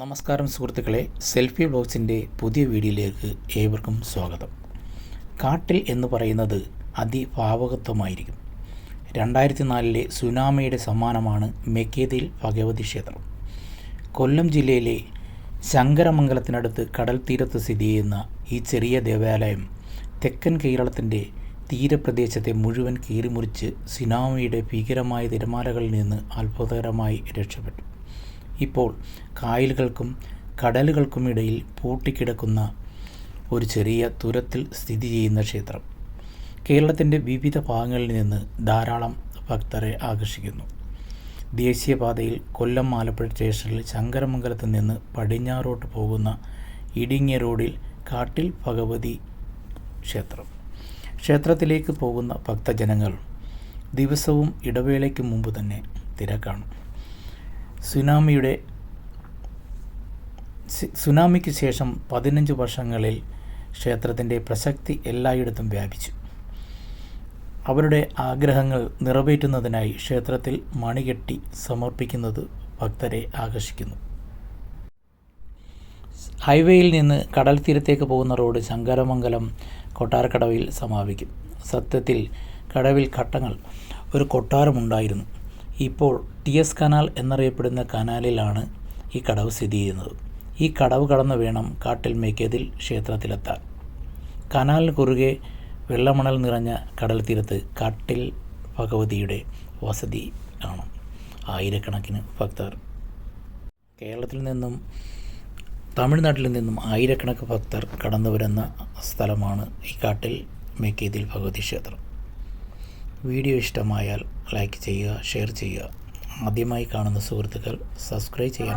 നമസ്കാരം സുഹൃത്തുക്കളെ സെൽഫി ബ്ലോഗ്സിന്റെ പുതിയ വീഡിയോയിലേക്ക് ഏവർക്കും സ്വാഗതം. കാട്ടിൽ എന്ന് പറയുന്നത് അതിഭാവകത്വമായിരിക്കും രണ്ടായിരത്തി നാലിലെ സുനാമിയുടെ സമ്മാനമാണ് മെക്കേതിൽ ഭഗവതി ക്ഷേത്രം. കൊല്ലം ജില്ലയിലെ ശങ്കരമംഗലത്തിനടുത്ത് കടൽ തീരത്ത് സ്ഥിതി ചെയ്യുന്ന ഈ ചെറിയ ദേവാലയം തെക്കൻ കേരളത്തിന്റെ തീരപ്രദേശത്തെ മുഴുവൻ കീറിമുറിച്ച് സുനാമിയുടെ ഭീകരമായ തിരമാലകളിൽ നിന്ന് അത്ഭുതകരമായി രക്ഷപ്പെട്ടു. ഇപ്പോൾ കായലുകൾക്കും കടലുകൾക്കും കടലുകൾക്കുമിടയിൽ പൂട്ടിക്കിടക്കുന്ന ഒരു ചെറിയ തുരത്തിൽ സ്ഥിതി ചെയ്യുന്ന ക്ഷേത്രം. കേരളത്തിന്റെ വിവിധ ഭാഗങ്ങളിൽ നിന്ന് ധാരാളം ഭക്തരെ ആകർഷിക്കുന്നു. ദേശീയപാതയിൽ കൊല്ലം ആലപ്പുഴ സ്റ്റേഷനിൽ ശങ്കരമംഗലത്ത് നിന്ന് പടിഞ്ഞാറോട്ട് പോകുന്ന ഇടുങ്ങിയ റോഡിൽ കാട്ടിൽ ഭഗവതി ക്ഷേത്രം. ക്ഷേത്രത്തിലേക്ക് പോകുന്ന ഭക്തജനങ്ങൾ ദിവസവും ഇടവേളയ്ക്ക് മുമ്പ് തന്നെ തിരക്കാണ്. സുനാമിയുടെ സുനാമിക്ക് ശേഷം പതിനഞ്ച് വർഷങ്ങളിൽ ക്ഷേത്രത്തിന്റെ പ്രസക്തി എല്ലായിടത്തും വ്യാപിച്ചു. അവരുടെ ആഗ്രഹങ്ങൾ നിറവേറ്റുന്നതിനായി ക്ഷേത്രത്തിൽ മണികെട്ടി സമർപ്പിക്കുന്നത് ഭക്തരെ ആകർഷിക്കുന്നു. ഹൈവേയിൽ നിന്ന് കടൽ തീരത്തേക്ക് പോകുന്ന റോഡ് ശങ്കരമംഗലം കൊട്ടാരക്കടവിൽ സമാപിക്കും. സത്യത്തിൽ കടവിൽ ഘട്ടങ്ങൾ ഒരു കൊട്ടാരമുണ്ടായിരുന്നു ഇപ്പോൾ ടി എസ് കനാൽ എന്നറിയപ്പെടുന്ന കനാലിലാണ് ഈ കടവ് സ്ഥിതി ചെയ്യുന്നത്. ഈ കടവ് കടന്നു വേണം കാട്ടിൽ മേക്കേതിൽ ക്ഷേത്രത്തിലെത്താൻ. കനാലിന് കുറുകെ വെള്ളമണൽ നിറഞ്ഞ കടൽ തീരത്ത് കാട്ടിൽ ഭഗവതിയുടെ വസതി ആണ് ആയിരക്കണക്കിന് ഭക്തർ. കേരളത്തിൽ നിന്നും തമിഴ്നാട്ടിൽ നിന്നും ആയിരക്കണക്കിന് ഭക്തർ കടന്നു വരുന്ന സ്ഥലമാണ് ഈ കാട്ടിൽ മേക്കേതിൽ ഭഗവതി ക്ഷേത്രം. വീഡിയോ ഇഷ്ടമായാൽ ലൈക്ക് ചെയ്യുക ഷെയർ ചെയ്യുക. ആദ്യമായി കാണുന്ന സുഹൃത്തുക്കൾ സബ്സ്ക്രൈബ് ചെയ്യാൻ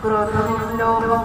ക്രോധം ലോകം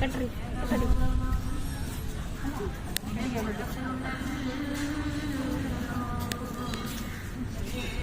കട്ടറി കട്ടറി.